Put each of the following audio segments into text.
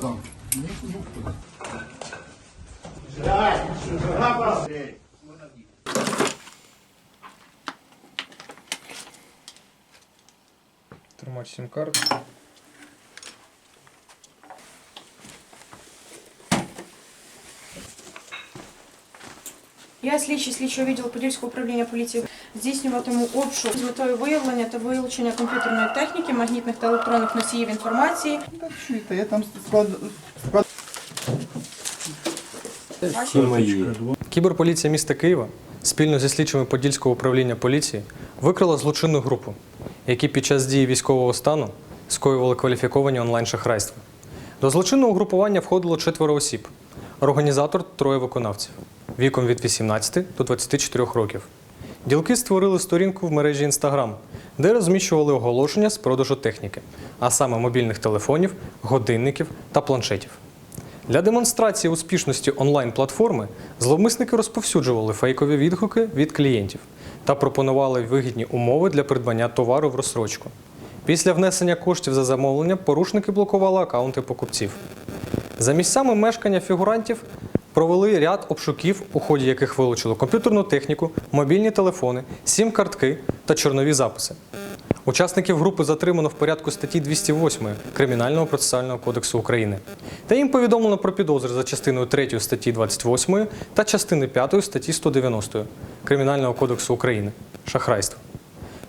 вам. Тормач сим-карт. Я слідчий слідчого відділу Подільського управління поліції здійснюватиму обшук з метою виявлення та вилучення комп'ютерної техніки, магнітних та електронних носіїв інформації. Так чуєте, я там склад... склад... Кіберполіція міста Києва спільно зі слідчими Подільського управління поліції викрила злочинну групу, які під час дії військового стану скоювали кваліфіковані онлайн-шахрайства. До злочинного угрупування входило четверо осіб. Організатор троє виконавців віком від 18 до 24 років. Ділки створили сторінку в мережі Instagram, де розміщували оголошення з продажу техніки, а саме мобільних телефонів, годинників та планшетів. Для демонстрації успішності онлайн-платформи зловмисники розповсюджували фейкові відгуки від клієнтів та пропонували вигідні умови для придбання товару в розсрочку. Після внесення коштів за замовлення порушники блокували акаунти покупців. За місцями мешкання фігурантів провели ряд обшуків, у ході яких вилучили комп'ютерну техніку, мобільні телефони, сім-картки та чорнові записи. Учасників групи затримано в порядку статті 208 Кримінального процесуального кодексу України. Та їм повідомлено про підозри за частиною 3 статті 28 та частини 5 статті 190 Кримінального кодексу України шахрайство.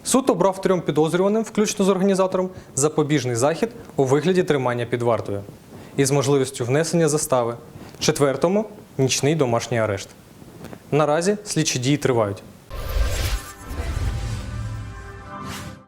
Суд обрав трьом підозрюваним, включно з організатором, запобіжний захід у вигляді тримання під вартою із можливістю внесення застави. Четвертому нічний домашній арешт. Наразі слідчі дії тривають.